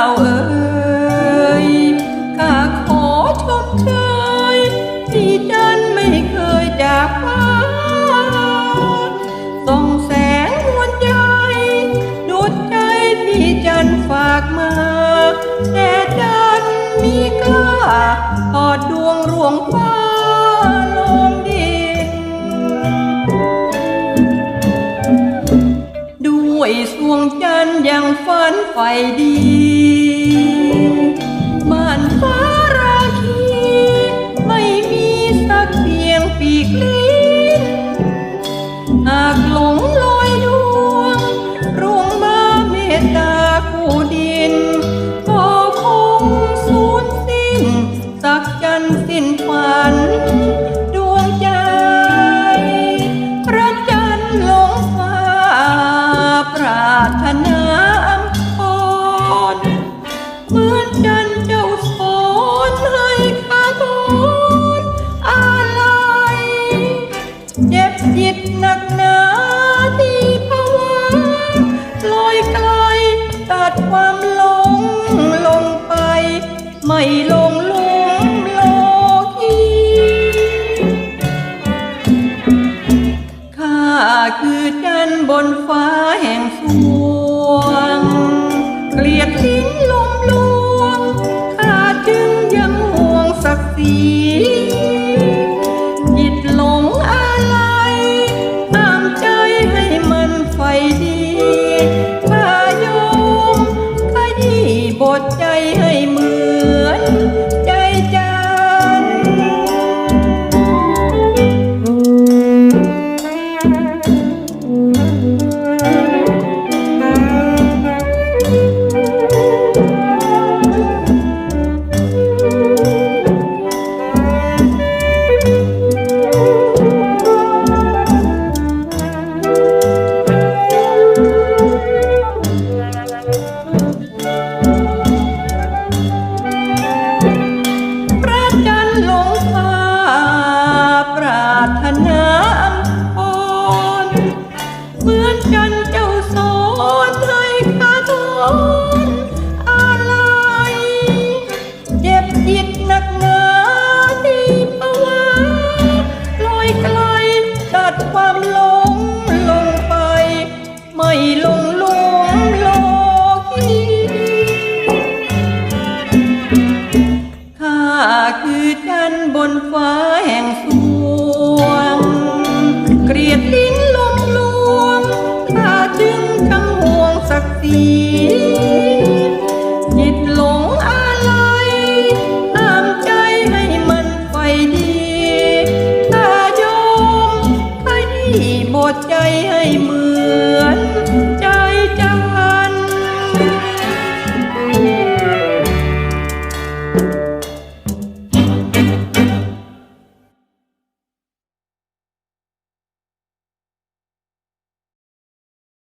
เจ้าเอ๋ยข้าขอชมเชยที่จันไม่เคยจากฟ้าส่องแสงนวลใจดูดใจที่จันฝากมาแต่จันมีกล้าทอดดวงร่วงฟ้าลงดินด้วยสวงจันยังฝันไฟดี ความหลงลงไป ไม่ลงลุมโลกีข้าคือจันบนฟ้า